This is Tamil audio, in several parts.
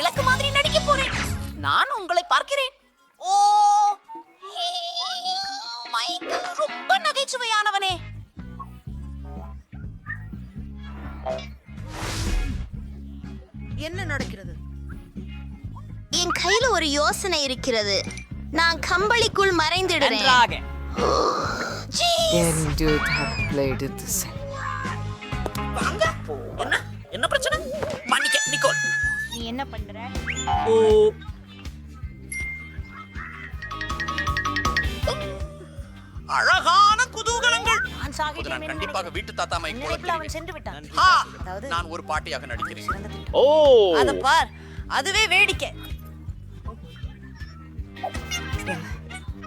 விளக்கு மாதிரி நடிக்க போறேன். நான் உங்களை பார்க்கிறேன். ஓ ஹே, மைக்கேல் ரொம்ப நகைச்சுவையானவனே. என்ன நடக்கிறது? என் கையில ஒரு யோசனை இருக்கிறது. நான் கம்பளிக்குள் மறைந்திடுறேன். நன்றாக And dude have played it the same. என்ன பண்ற? ஓ. அழகான குதூகலங்கள். நான் கண்டிப்பாக வீட்டு தாத்தாமை நினைப்பில் அவன் சென்று விட்டான். அதாவது நான் ஒரு பாட்டியாக நடிக்கிறேன். Oh! அத பார். அதுவே வேடிக்கை.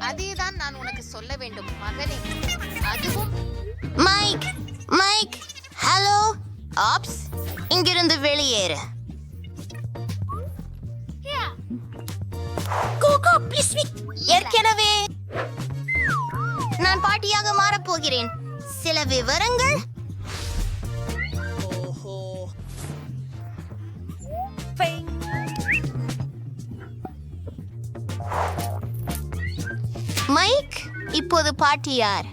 அதேதான் நான் உனக்கு சொல்ல வேண்டும் மகனே. அதுவும் மைக் மைக் ஹலோ ஆப்ஸ் இங்கிருந்து வெளியேறு. கோகோ ப்ளீஸ் ஏற்கனவே. நான் பாட்டியாக மாறப் போகிறேன் சில விவரங்கள். ஓஹோ. மைக் இப்போது பாட்டி யார்?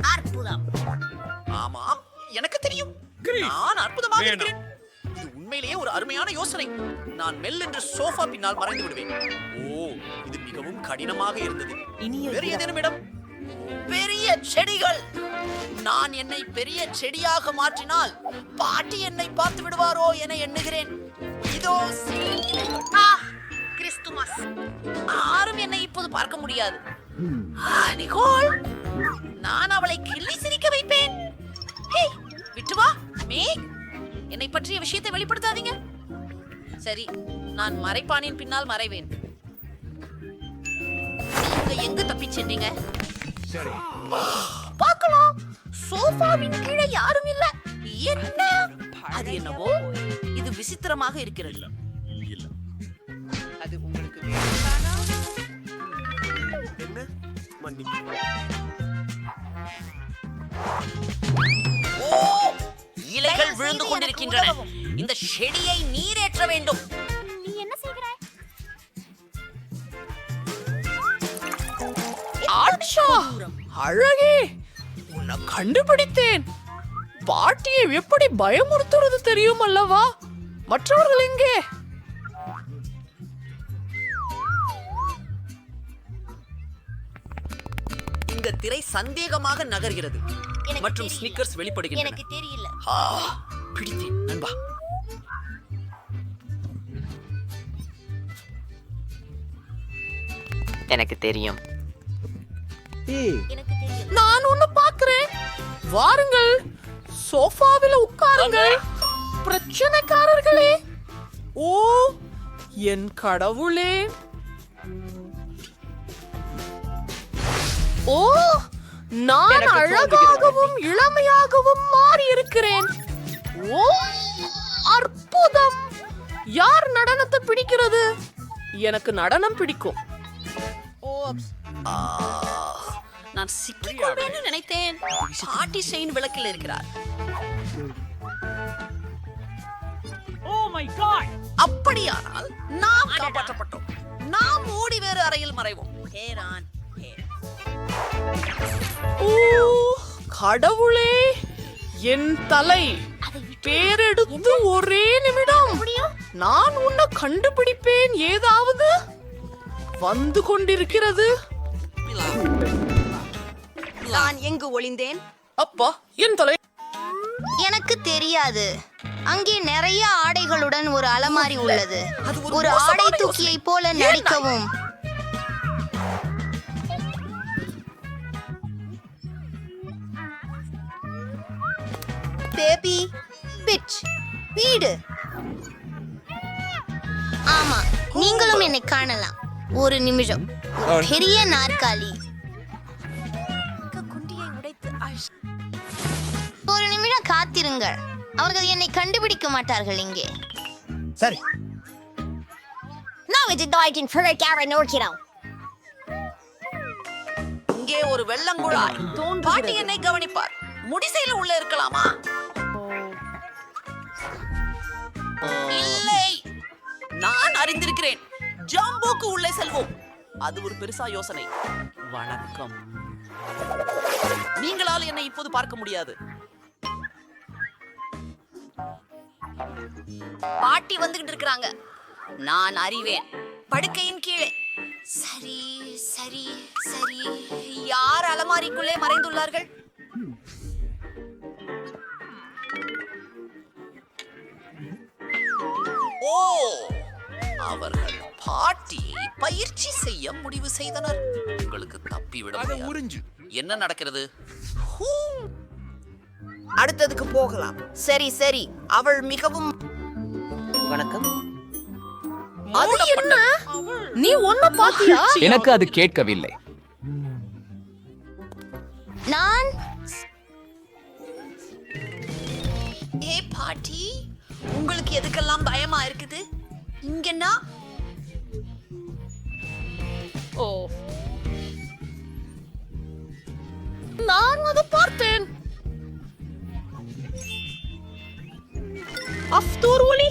அற்புதம். ஆமாம் எனக்கு தெரியும். நான் அற்புதமாக இருக்கிறேன். உண்மையிலேயே ஒரு அருமையான யோசனை. நான் மெல்லென்று சோஃபா பின்னால் மறைந்து விடுவேன். ஓ இது மிகவும் கடினமாக இருந்தது. வேறு ஏதேனும் இடம்? பெரிய செடிகள்! நான் என்னை பெரிய செடியாக மாற்றினால் பாட்டி என்னை பார்த்து விடுவாரோ என எண்ணுகிறேன். இதோ சில இலைகள். ஆ, கிறிஸ்துமஸ். யாரும் என்னை இப்போது பார்க்க முடியாது. ஆ, நிக்கோல் நான் அவளை கிள்ளி சிரிக்க வைப்பேன். ஹே, விட்டு வா மேக். என்னை பற்றிய விஷயத்தை வெளிப்படுத்தாதீங்க. சரி நான் மறைப்பானின் பின்னால் மறைவேன். நீங்க எங்க தப்பிச் சென்றீங்க? பார்க்கலாம். சோஃபாவின் கீழே யாரும் இல்ல. என்ன? அது என்னவோ? இது விசித்திரமாக இருக்கிறது. அது உங்களுக்கு வேண்டும்தானா? ஓ! இலைகள் விழுந்து கொண்டிருக்கின்றன. இந்த செடியை நீரேற்ற வேண்டும். நீ என்ன செய்கிறாய்? ஆட்சா அழகே! உன்னை கண்டுபிடித்தேன். பாட்டியை எப்படி பயமுறுத்துறது தெரியும் அல்லவா? மற்றவர்கள் எங்கே இந்த திரை சந்தேகமாக நகர்கிறது. மற்றும். ஸ்னிக்கர்ஸ் வெளிப்படுகின்றன. எனக்கு தெரியல. ஆ, பிடித்தேன். நண்பா. எனக்கு தெரியும். நான் ஒண்ணு பாக்குறேன். வாருங்கள். சோஃபாவில உட்காருங்கள். பிரச்சனைக்காரர்களே. ஓ என் கடவுளே. ஓ நான் அழகாகவும் இளமையாகவும் மாறி இருக்கிறேன் ஓ அற்புதம்! யார் நடனத்தை பிடிக்கிறது? எனக்கு நடனம் பிடிக்கும். ஆ, நான் சிக்கிக்கொள்வேன்னு நினைத்தேன். பாட்டி செயின் விளக்கில் இருக்கிறார். அப்படியானால் நாம் காப்பாற்றப்பட்டோம். நாம் ஓடி வேறு அறையில் மறைவோம். ஹேரான் ஹே. ஓ கடவுளே என் தலை. பேரெடுத்து ஒரே நிமிடம். நான் உன்னை கண்டுபிடிப்பேன். ஏதாவது வந்து கொண்டிருக்கிறது. நான் எங்கு ஒளிந்தேன்? அப்பா என் தலை. எனக்கு தெரியாது. அங்கே நிறைய ஆடைகளுடன் ஒரு அலமாரி உள்ளது. ஒரு ஆடை. தூக்கியை போல நடிக்கவும். பேபி பிட்ச் வீடு. ஆமா நீங்களும் என்னை காணலாம். ஒரு நிமிஷம். ஒரு பெரிய நாற்காலி. குண்டியை உடைத்து அழ்- ஒரு நிமிடம் காத்திருங்கள். அவர்கள் என்னை கண்டுபிடிக்க மாட்டார்கள் இங்கே. சரி. நான் இது டாய்டின் பிழைக்கார நோக்கிறோம் இங்கே ஒரு வெள்ளங்குழாய். பாட்டி என்னை கவனிப்பார். முடிசையில உள்ள இருக்கலாமா? இல்லை. நான் அறிந்திருக்கிறேன். ஜாம்போக்கு உள்ளே செல்வோம். அது ஒரு பெருசா யோசனை. வணக்கம். நீங்களால் என்னை இப்போது பார்க்க முடியாது. பாட்டி வந்துகிட்டு இருக்கிறாங்க. நான் அறிவேன். படுக்கையின் கீழே. சரி சரி சரி. யார் அலமாரிக்குள்ளே மறைந்துள்ளார்கள்? ஓ அவர்கள் பாட்டியை பயிற்சி செய்ய முடிவு செய்தனர். உங்களுக்கு தப்பிவிட முடியாது. என்ன நடக்கிறது? அடுத்ததுக்கு போகலாம். சரி சரி. அவள் மிகவும் வணக்கம். அது என்ன? நீ ஒன்ன பாத்தியா? எனக்கு அது கேட்கவில்லை. நான் ஏ பாட்டி எதுக்கெல்லாம் பயமா இருக்குது? இங்கன்னா? ஓ. நான் அதை பார்த்தேன். அஃப்தூர் ஒளி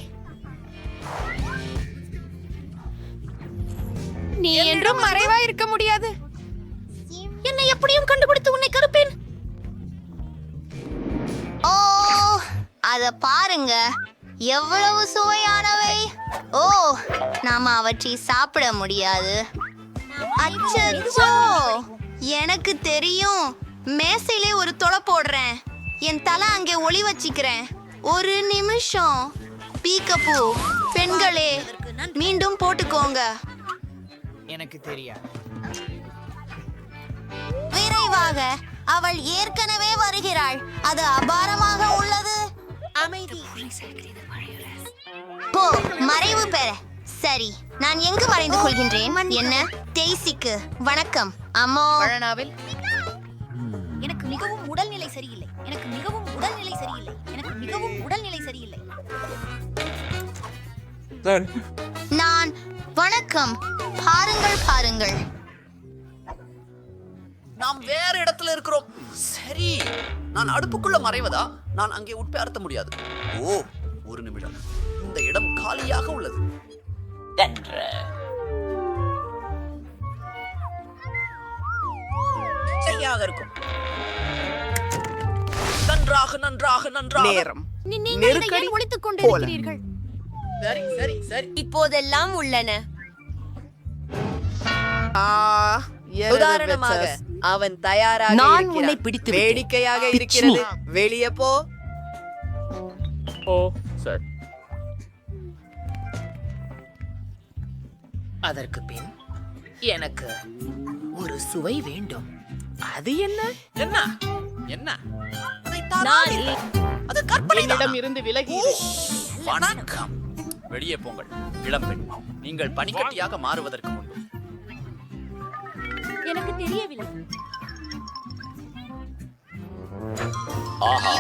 நீ என்றும் மறைவா இருக்க முடியாது. என்னை எப்படியும் கண்டுபிடித்து உன்னை கருப்பேன். ஓ அத பாருங்க. எவ்வளவு சுவையானவை? ஓ நாம அவற்றை சாப்பிட முடியாது. அச்சச்சோ! எனக்கு தெரியும். மேசையிலே ஒரு தொலை போடுறேன். என் தலை அங்கே ஒளி வச்சிக்கிறேன். ஒரு நிமிஷம். பீக்கப்பூ பெண்களே மீண்டும் போட்டுக்கோங்க. எனக்கு தெரியாது. விரைவாக அவள் ஏற்கனவே வருகிறாள். அது அபாரமாக உள்ளது. அமைதி. போ. மறைவு பெற. சரி நான் எங்கு மறைந்து கொள்கின்றேன்? என்ன? டெய்சிக்கு வணக்கம். அம்மோ. பழனாவில் எனக்கு மிகவும் உடல்நிலை சரியில்லை. எனக்கு மிகவும் உடல்நிலை சரியில்லை. எனக்கு மிகவும் உடல்நிலை சரியில்லை. நான் வணக்கம். பாருங்கள் பாருங்கள். நாம் வேற இடத்துல இருக்கிறோம். சரி. நான் அடுப்புக்குள்ள மறைவதா? நான் அங்கே உட்பேர்த்த முடியாது. ஓ ஒரு நிமிடம். காலியாக உள்ளது. சரியாக இருக்கும். நன்றாக நன்றாக நன்றாக. நேரம். நெருக்கடி ஒழித்துக் கொண்டிருக்கிறீர்கள்? சரி சரி சரி. இப்போதெல்லாம் உள்ளன. உதாரணமாக அவன் தயாராக நான் உன்னை பிடித்து வேடிக்கையாக இருக்கிறது. வெளியே போ. ஓ. அதற்கு பின் எனக்கு ஒரு சுவை வேண்டும். அது என்ன? என்ன? என்ன? அதை இல்லை. அது கற்பனை என்னிடம் இருந்து விலகி. வணக்கம். வெளியே போங்கள். இளம்பெண் நீங்கள் பனிக்கட்டியாக மாறுவதற்கு முன்பு. எனக்கு தெரியவில்லை. ஆஹா.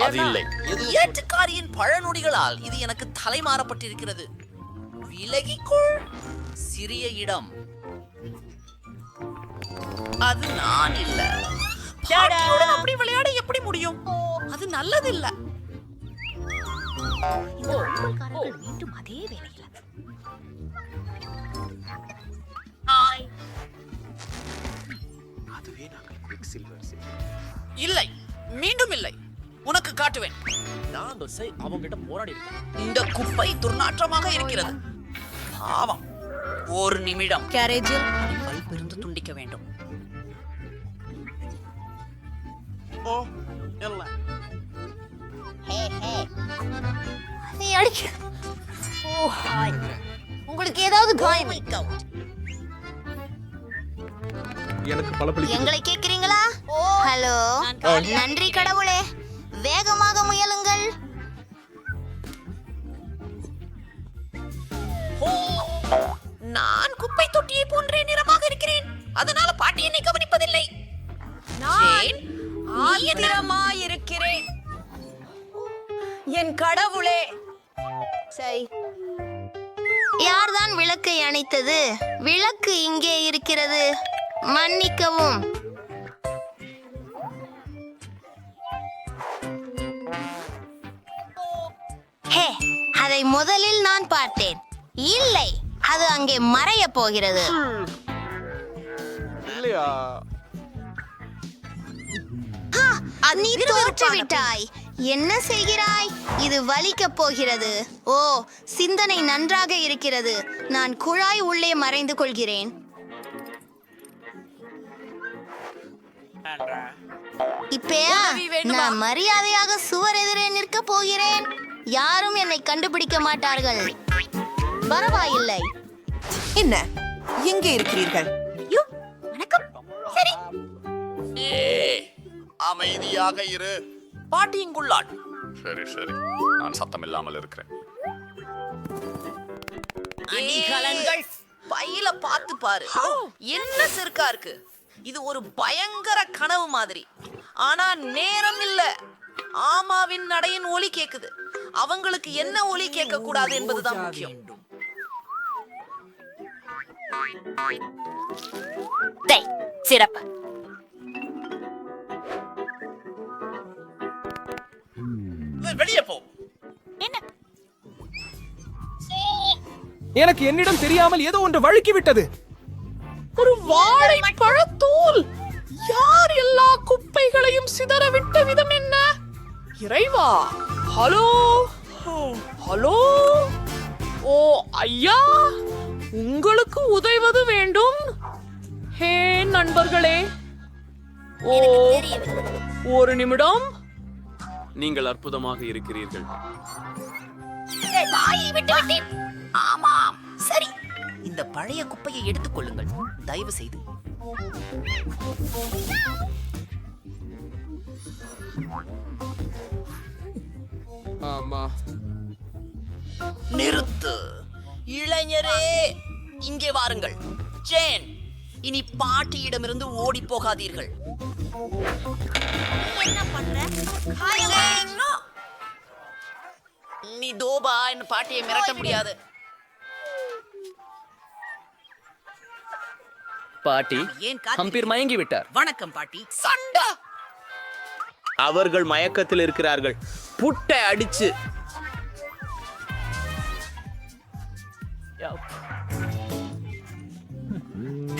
அது இல்லை. இது ஏற்றுக்காரியின் பழநொடிகளால் இது எனக்கு தலைமாறப்பட்டிருக்கிறது. விலகிக்கொள். சிறிய இடம். அது நான் இல்ல. பாட்டியுடன் அப்படி விளையாட எப்படி முடியும்? அது நல்லது இல்ல மீண்டும் அதே வேலையில. இல்லை மீண்டும் இல்லை. உனக்கு காட்டுவேன். அவங்கிட்ட போராடி இந்த குப்பை துர்நாற்றமாக இருக்கிறது. பாவம். ஒரு நிமிடம். கேரேஜில். பல்பிருந்து துண்டிக்க வேண்டும். ஓ இல்லை. நீ அடிக்க. ஓ, உங்களுக்கு ஏதாவது காயம்? எனக்கு எங்களை கேக்குறீங்களா ஹலோ. நன்றி கடவுளே. வேகமாக முயலுங்கள். ஓ, நான் குப்பை தொட்டியை போன்றே நிறமாக இருக்கிறேன். அதனால பாட்டி என்னை கவனிப்பதில்லை. ஜேன், நீ என்ன? ஆத்திரமாயிருக்கிறேன். என் கடவுளே. சரி யார்தான் விளக்கை அணைத்தது? விளக்கு இங்கே இருக்கிறது. மன்னிக்கவும். ஹே அதை முதலில் நான் பார்த்தேன். இல்லை. அது அங்கே மறைய போகிறது. நீ தோற்று விட்டாய். என்ன செய்கிறாய்? இது வலிக்கப் போகிறது. ஓ சிந்தனை நன்றாக இருக்கிறது. நான் குழாய் உள்ளே மறைந்து கொள்கிறேன். இப்பயா நான் மரியாதையாக சுவர் எதிரே நிற்க போகிறேன். யாரும் என்னை கண்டுபிடிக்க மாட்டார்கள். பரவாயில்லை. என்ன? எங்கே இருக்கிறீர்கள்? யோ வணக்கம். சரி. அமைதியாக இரு. பாட்டி இங்குள்ளாள். சரி சரி. நான் சத்தம் இல்லாமல் இருக்கிறேன் அணிகலன்கள் பையில பார்த்து பாரு. என்ன செருக்கா இருக்கு? இது ஒரு பயங்கர கனவு மாதிரி. ஆனா நேரம் இல்ல. ஆமாவின் நடையின் ஒலி கேக்குது. அவங்களுக்கு என்ன ஒலி கேட்க கூடாது என்பதுதான் முக்கியம். டேய் சிறப்பு. வெளியே போ. எனக்கு என்னிடம் தெரியாமல் ஏதோ ஒன்று வழுக்கி விட்டது. ஒரு வாழைப்பழத்தூள் யார் எல்லா குப்பைகளையும் சிதறவிட்ட விதம் என்ன? இறைவா ஹலோ? ஹலோ? ஓ ஐயா உங்களுக்கு உதவுவது வேண்டும். ஹே நண்பர்களே ஓ ஒரு நிமிடம். நீங்கள் அற்புதமாக இருக்கிறீர்கள். ஆமாம். சரி. இந்த பழைய குப்பையை எடுத்துக்கொள்ளுங்கள் தயவு செய்து. ஆமா. நிறுத்து. இளைஞரே. இங்கே வாருங்கள். ஜேன் இனி பாட்டியிடமிருந்து ஓடி போகாதீர்கள். என்ன பண்ற. நீ தோபா என்ன பாட்டியை மிரட்ட முடியாது. பாட்டி ஏன்? ஹம்பீர் மயங்கி விட்டார் வணக்கம் பாட்டி. சண்டா! அவர்கள் மயக்கத்தில் இருக்கிறார்கள். புட்டை அடிச்சு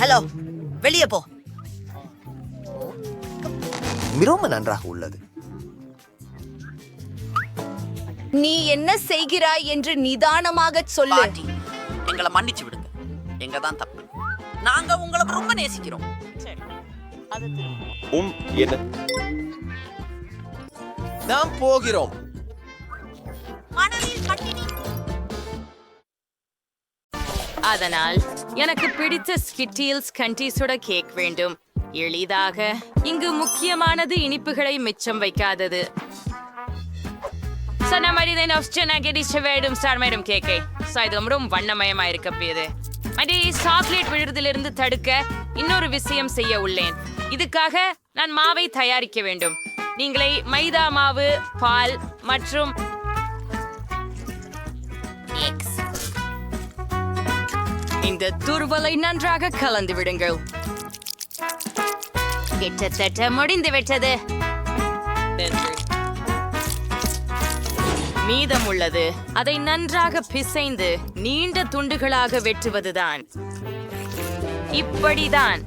ஹலோ வெளியே போ. மிகவும் நன்றாக உள்ளது. நீ என்ன செய்கிறாய் என்று நிதானமாக சொல்லு. பாட்டி எங்களை மன்னிச்சு விடுங்க. எங்க தான் தப்பு. நாங்க உங்களை ரொம்ப நேசிக்கிறோம். உம் என்ன? நாம் போகிறோம். மணலில் பட்டினி அதனால் எனக்கு பிடித்த ஸ்கிட்டீல்ஸ் கண்டீஸோட கேக் வேண்டும். எளிதாக இங்கு முக்கியமானது இனிப்புகளை மிச்சம் வைக்காதது. சன்ன மாதிரி இதை நொஸ்டனாக வேடும் வேண்டும் ஸ்டார் மேடம் கேக்கை ஸோ இது ரொம்ப வண்ணமயமா இருக்க போகுது. அடி சாக்லேட் விழுறதிலிருந்து தடுக்க இன்னொரு விஷயம் செய்ய உள்ளேன். இதுக்காக நான் மாவை தயாரிக்க வேண்டும். நீங்களே மைதா மாவு பால் மற்றும் இந்த துருவலை நன்றாக கலந்து விடுங்கள். கிட்டத்தட்ட முடிந்து விட்டது. மீதம் உள்ளது அதை நன்றாக பிசைந்து நீண்ட துண்டுகளாக வெட்டுவதுதான். இப்படிதான்.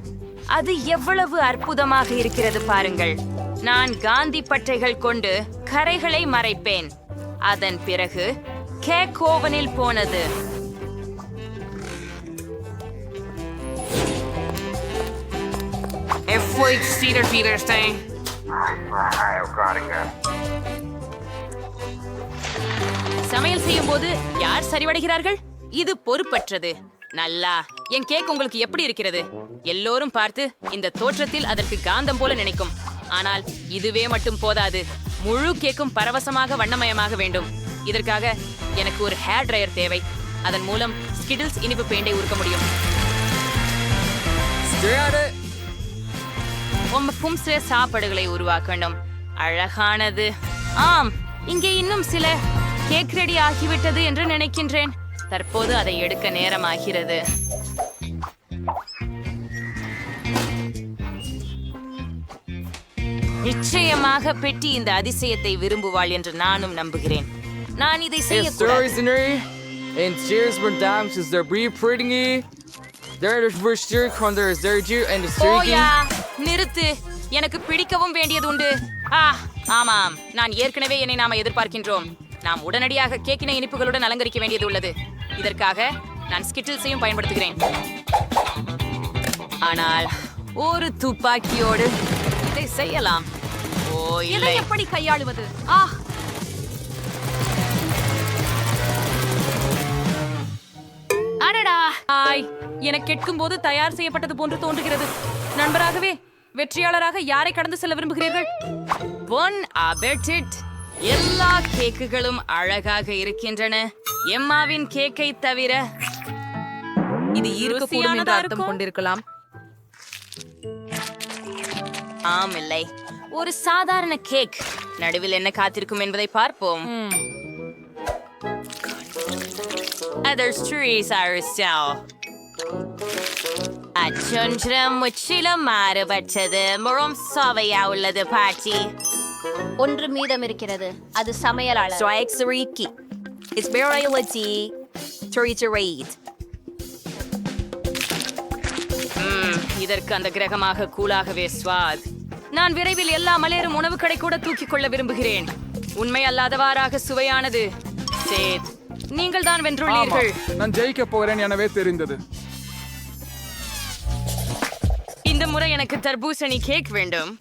அது எவ்வளவு அற்புதமாக இருக்கிறது பாருங்கள். நான் காந்தி பட்டைகள் கொண்டு கரைகளை மறைப்பேன். அதன் பிறகு கேக் ஓவனில் போனது. F-Wake Cedar Feeder Stay. சமையல் செய்யும் போது யார் சரிவடைகிறார்கள்? இது பொறுப்பற்றது. நல்லா என் கேக் உங்களுக்கு எப்படி இருக்கிறது? எல்லோரும் பார்த்து இந்த தோற்றத்தில் அதற்கு காந்தம் போல நினைக்கும். ஆனால் இதுவே மட்டும் போதாது. முழு கேக்கும் பரவசமாக வண்ணமயமாக வேண்டும். இதற்காக எனக்கு ஒரு ஹேர் ட்ரையர் தேவை. அதன் மூலம் ஸ்கிடில்ஸ் இனிப்பு பெயிண்டை உருக்க முடியும். உமக்கும் சில சாப்பாடுகளை உருவாக்க வேண்டும் அழகானது. ஆம் இங்கே இன்னும் சில கேக் ரெடி ஆகிவிட்டது என்று நினைக்கின்றேன். தற்போது அதை எடுக்க நேரமாகிறது. நிச்சயமாக பெட்டி இந்த அதிசயத்தை விரும்புவாள் என்று நானும் நம்புகிறேன். நான் இதை செய்யக்கூடாது. En cheers is is is duur de நிறுத்து. எனக்கு பிடிக்கவும் வேண்டியது உண்டு. ஆ ஆமாம். நான் ஏற்கனவே என்னை நாம எதிர்பார்க்கின்றோம். நாம் உடனடியாக கேக்கின இனிப்புகளுடன் அலங்கரிக்க வேண்டியது உள்ளது. இதற்காக நான் ஸ்கிட்டில்ஸையும் பயன்படுத்துகிறேன். ஆனால் ஒரு துப்பாக்கியோடு இதை செய்யலாம். ஓ இல்லை. எப்படி கையாளுவது? ஆ. அடடா. ஆய் என கேட்கும் போது தயார் செய்யப்பட்டது போன்று தோன்றுகிறது. நண்பராகவே வெற்றியாளராக யாரை கடந்து செல்ல விரும்புகிறீர்கள்? பொன் அபெட்டிட் எல்லா கேக்குகளும் அழகாக இருக்கின்றன. எம்மாவின் கேக்கை தவிர இது இருக்கக்கூடும் என்று அர்த்தம் கொண்டிருக்கலாம். ஆம் இல்லை. ஒரு சாதாரண கேக் நடுவில் என்ன காத்திருக்கும் என்பதை பார்ப்போம். Others trees are still. அச்சொன்றம் முற்றிலும் மாறுபட்டது முறம் சுவையா உள்ளது பாட்டி ஒன்று மீதம் இருக்கிறது அது சமையலாளர் Strikes Riki. It's variability. To read. ம், இதற்கு அந்த கிரகமாக கூலாகவே ஸ்வாத் நான் விரைவில் எல்லா மலேரும் உணவு கடை கூட தூக்கிக் கொள்ள விரும்புகிறேன் உண்மை அல்லாதவாறாக சுவையானது சேத் நீங்கள் தான் வென்றுள்ளீர்கள் நான் ஜெயிக்க போகிறேன் எனவே தெரிந்தது இந்த முறை எனக்கு தர்பூசணி கேக் வேண்டும்.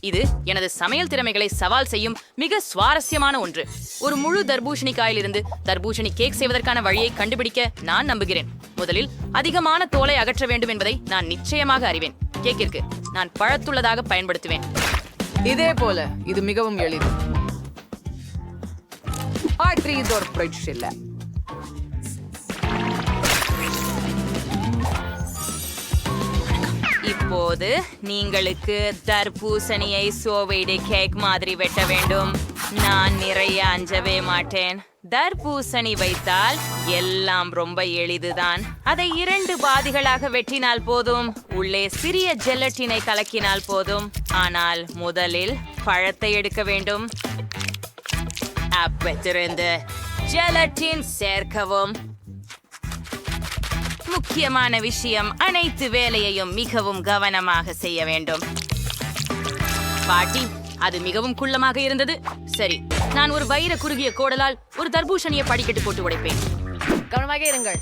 இது எனது சமையல் திறமைகளை சவால் செய்யும் மிக சுவாரஸ்யமான ஒன்று. ஒரு முழு தர்பூஷணி காயிலிருந்து தர்பூஷணி கேக் செய்வதற்கான வழியை கண்டுபிடிக்க நான் நம்புகிறேன். முதலில் அதிகமான தோலை அகற்ற வேண்டும் என்பதை நான் நிச்சயமாக அறிவேன். கேக்கிற்கு நான் பழத்துள்ளதாக பயன்படுத்துவேன். இதே போல இது மிகவும் எளிது. ஆற்றி இது ஒரு இல்லை இப்போது நீங்களுக்கு தர்பூசணியை சோவைடு கேக் மாதிரி வெட்ட வேண்டும். நான் நிறைய அஞ்சவே மாட்டேன். தர்பூசணி வைத்தால் எல்லாம் ரொம்ப எளிதுதான். அதை இரண்டு பாதிகளாக வெட்டினால் போதும். உள்ளே சிறிய ஜெலட்டினை கலக்கினால் போதும். ஆனால் முதலில் பழத்தை எடுக்க வேண்டும். அப்பத்திருந்து ஜெலட்டின் சேர்க்கவும். முக்கியமான விஷயம் அனைத்து வேலையையும் மிகவும் கவனமாக செய்ய வேண்டும். பாட்டி அது மிகவும் குள்ளமாக இருந்தது. சரி நான் ஒரு வைர குறுகிய கோடலால் ஒரு தர்பூசணியை படிக்கட்டு போட்டு உடைப்பேன். கவனமாக இருங்கள்.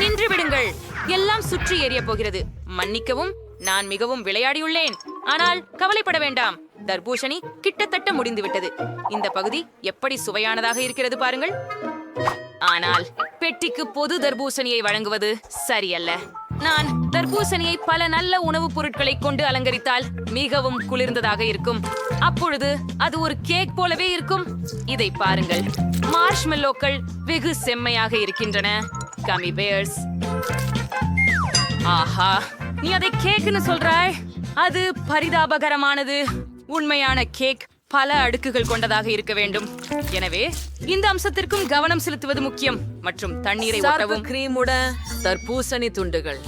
நின்று விடுங்கள். எல்லாம் சுற்றி எரிய போகிறது. மன்னிக்கவும் நான் மிகவும் விளையாடியுள்ளேன். ஆனால் கவலைப்பட வேண்டாம். தர்பூசணி கிட்டத்தட்ட முடிந்து விட்டது இந்த பகுதி எப்படி சுவையானதாக இருக்கிறது பாருங்கள். ஆனால் பெட்டிக்கு பொது தர்பூசணியை வழங்குவது சரியல்ல. நான் தர்பூசணியை பல நல்ல உணவுப் பொருட்களை கொண்டு அலங்கரித்தால் மிகவும் குளிர்ந்ததாக இருக்கும். அப்பொழுது அது ஒரு கேக் போலவே இருக்கும். இதை பாருங்கள். மார்ஷ்மெல்லோக்கள் வெகு செம்மையாக இருக்கின்றன. கமி பேர்ஸ் ஆஹா நீ அதை கேக்குன்னு சொல்றாய்? அது பரிதாபகரமானது. உண்மையான கேக். பல அடுக்குகள் கொண்டதாக இருக்க வேண்டும். எனவே இந்த அம்சத்திற்கும் கவனம் செலுத்துவது முக்கியம். மற்றும் தண்ணீரை ஊற்றவும் கிரீமுடன் தர்பூசணி துண்டுகள்.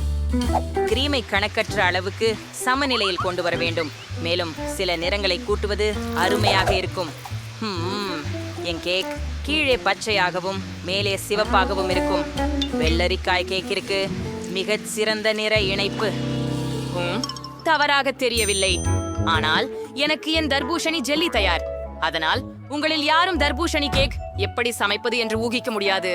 கிரீமை கணக்கற்ற அளவுக்கு சமநிலையில் கொண்டு வர வேண்டும். மேலும் சில நிறங்களை கூட்டுவது அருமையாக இருக்கும். என் கேக் கீழே பச்சையாகவும் மேலே சிவப்பாகவும் இருக்கும். வெள்ளரிக்காய் கேக்கிற்கு மிகச் சிறந்த நிற இணைப்பு. தவறாக தெரியவில்லை. ஆனால் எனக்கு என் தர்பூஷணி ஜெல்லி தயார். அதனால் உங்களில் யாரும் தர்பூஷணி கேக் எப்படி சமைப்பது என்று ஊகிக்க முடியாது.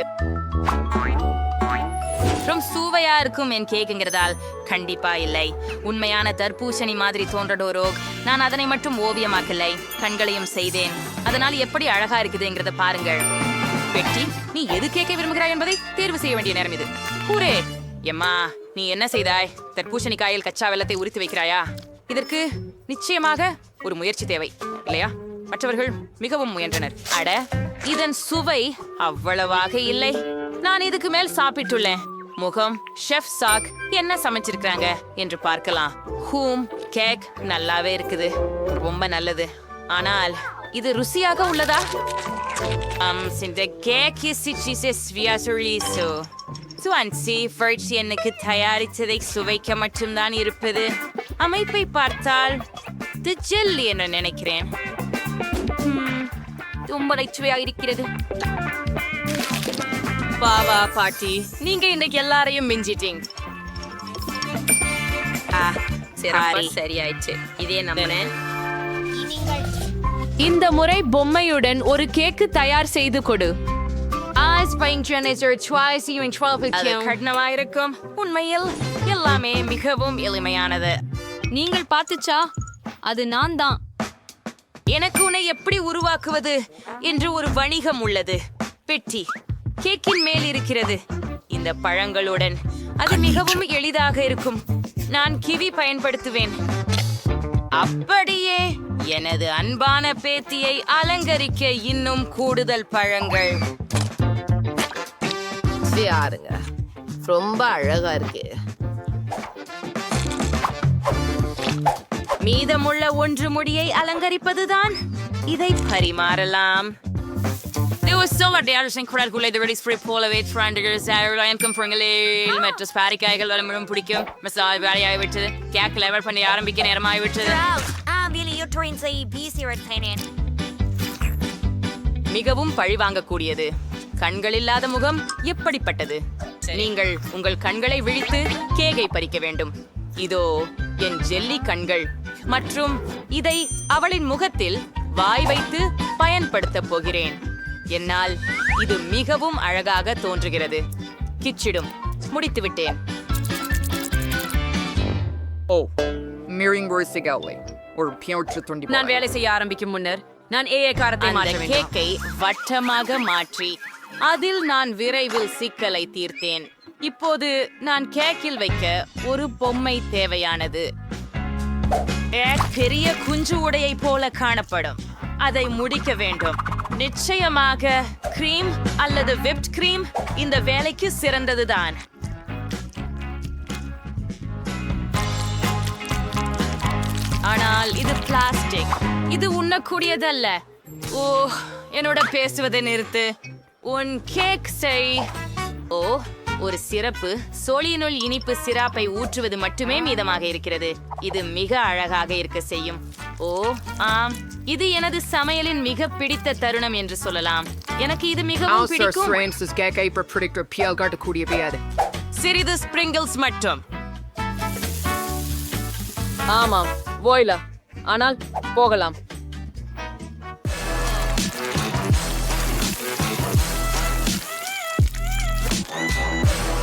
ரொம்ப சுவையா இருக்கும் என் கேக்குங்கிறதால் கண்டிப்பா இல்லை. உண்மையான தர்பூசணி மாதிரி தோன்றடோரோ நான் அதனை மட்டும் ஓவியமாக்கலை கண்களையும் செய்தேன். அதனால் எப்படி அழகா இருக்குதுங்கிறத பாருங்கள். பெட்டி நீ எது கேட்க விரும்புகிறாய் என்பதை தேர்வு செய்ய வேண்டிய நேரம் இது. ஊரே எம்மா நீ என்ன செய்தாய்? தர்பூசணி காயில் கச்சா வெள்ளத்தை உரித்து வைக்கிறாயா? இதற்கு நிச்சயமாக ஒரு முயற்சி தேவை இல்லையா? மற்றவர்கள் மிகவும் முயன்றனர். அட இதன் சுவை அவ்வளவாக இல்லை. நான் இதுக்கு மேல் சாப்பிட்டுள்ளேன். முகம் ஷெஃப் சாக் என்ன சமைச்சிருக்காங்க என்று பார்க்கலாம். ஹூம் கேக் நல்லாவே இருக்குது. ரொம்ப நல்லது. ஆனால் இது ருசியாக உள்ளதா? Um, sind der Gag ist dieses சோ சுவான்சி ஃபர்ட்ஸ் எனக்கு தயாரித்ததை சுவைக்க மட்டும்தான் இருப்பது அமைப்பை பார்த்தால் இது ஜெல் என்று நினைக்கிறேன் ரொம்ப நச்சுவையா இருக்கிறது பாவா பாட்டி நீங்க இன்னைக்கு எல்லாரையும் மிஞ்சிட்டீங்க சரி சரியாயிடுச்சு இதே நம்பினேன் இந்த முறை பொம்மையுடன் ஒரு கேக்கு தயார் செய்து கொடு அது கடினமா இருக்கும் உண்மையில் எல்லாமே மிகவும் எளிமையானது. நீங்கள் பார்த்துச்சா? அது நான் தான் எனக்கு உன்னை எப்படி உருவாக்குவது என்று ஒரு வணிகம் உள்ளது. பெட்டி கேக்கின் மேல் இருக்கிறது. இந்த பழங்களுடன் அது மிகவும் எளிதாக இருக்கும். நான் கிவி பயன்படுத்துவேன். அப்படியே எனது அன்பான பேத்தியை அலங்கரிக்க இன்னும் கூடுதல் பழங்கள். யாருங்க ரொம்ப அழகா இருக்கு மீதமுள்ள ஒன்று முடியை அலங்கரிப்பதுதான் இதை பரிமாறலாம் Det var så var det är sen kväll skulle det väldigt spray på av ett friend och så här jag kom från el med att sparka jag eller med பிடிக்கும் மசாலா வேலையாகி விட்டது கேக் லெவல் பண்ணி ஆரம்பிக்க நேரமாகி விட்டது மிகவும் பழிவாங்கக்கூடியது கண்கள் இல்லாத முகம் எப்படிப்பட்டது? நீங்கள் உங்கள் கண்களை விழித்து கேக்கை பறிக்க வேண்டும். இதோ என் ஜெல்லி கண்கள். மற்றும் இதை அவளின் முகத்தில் வாய் வைத்து பயன்படுத்தப் போகிறேன். என்னால் இது மிகவும் அழகாக தோன்றுகிறது. கிச்சிடும். முடித்து விட்டேன் ஓ மிரிங் சிகாவை ஒரு பியோற்று தொண்டி நான் வேலை செய்ய ஆரம்பிக்கும் முன்னர் நான் ஏஏ காரத்தை மாற்ற கேக்கை வட்டமாக மாற்றி அதில் நான் விரைவில் சிக்கலை தீர்த்தேன். இப்போது நான் கேக்கில் வைக்க ஒரு பொம்மை தேவையானது. பெரிய குஞ்சு உடையை போல காணப்படும். அதை முடிக்க வேண்டும். நிச்சயமாக கிரீம் அல்லது விப்ட் கிரீம் இந்த வேலைக்கு சிறந்ததுதான். ஆனால் இது பிளாஸ்டிக் இது உண்ணக்கூடியதல்ல. ஓ என்னோட பேசுவதை நிறுத்து. உன் கேக் செய். ஓ ஒரு சிறப்பு. சோழியினுள் இனிப்பு சிராப்பை ஊற்றுவது மட்டுமே மீதமாக இருக்கிறது. இது மிக அழகாக இருக்க செய்யும். ஓ ஆம். இது எனது சமையலின் மிக பிடித்த தருணம் என்று சொல்லலாம். எனக்கு இது மிகவும் பிடிக்கும். சிறிது ஸ்பிரிங்கிள்ஸ் மட்டும். ஆமாம் போயில ஆனால் போகலாம்.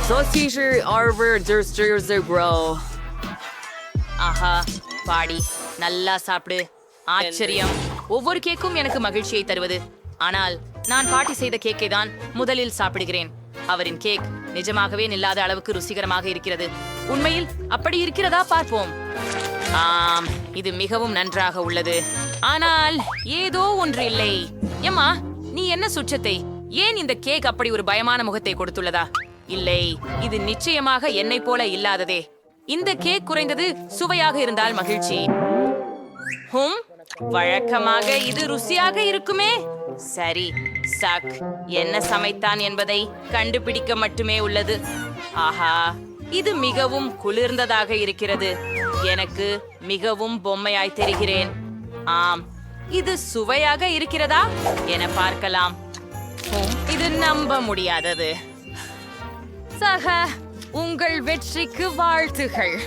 Sausage ஆர்வர் Dursters ஆஹா பாடி நல்லா சாப்பிடு. ஆச்சரியம். ஒவ்வொரு கேக்கும் எனக்கு மகிழ்ச்சியை தருவது. ஆனால் நான் பாட்டி செய்த கேக்கை தான் முதலில் சாப்பிடுகிறேன். அவரின் கேக் நிஜமாகவே நில்லாத அளவுக்கு ருசிகரமாக இருக்கிறது. உண்மையில் அப்படி இருக்கிறதா பார்ப்போம். ஆம் இது மிகவும் நன்றாக உள்ளது. ஆனால் ஏதோ ஒன்று இல்லை. ஏமா நீ என்ன சுற்றத்தை? ஏன் இந்த கேக் அப்படி ஒரு பயமான முகத்தை கொடுத்துள்ளதா? இல்லை இது நிச்சயமாக என்னை போல இல்லாததே. இந்த கேக் குறைந்தது சுவையாக இருந்தால் மகிழ்ச்சி. ஹும் வழக்கமாக இது ருசியாக இருக்குமே. சரி சக் என்ன சமைத்தான் என்பதை கண்டுபிடிக்க மட்டுமே உள்ளது. ஆஹா இது மிகவும் குளிர்ந்ததாக இருக்கிறது. எனக்கு மிகவும் பொம்மையாய் தெரிகிறேன். ஆம் இது சுவையாக இருக்கிறதா என பார்க்கலாம். ஹும், இது நம்ப முடியாதது. சக உங்கள் வெற்றிக்கு வாழ்த்துகள்.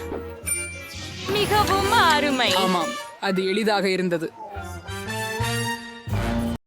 மிகவும் அருமை. ஆமாம் அது எளிதாக இருந்தது.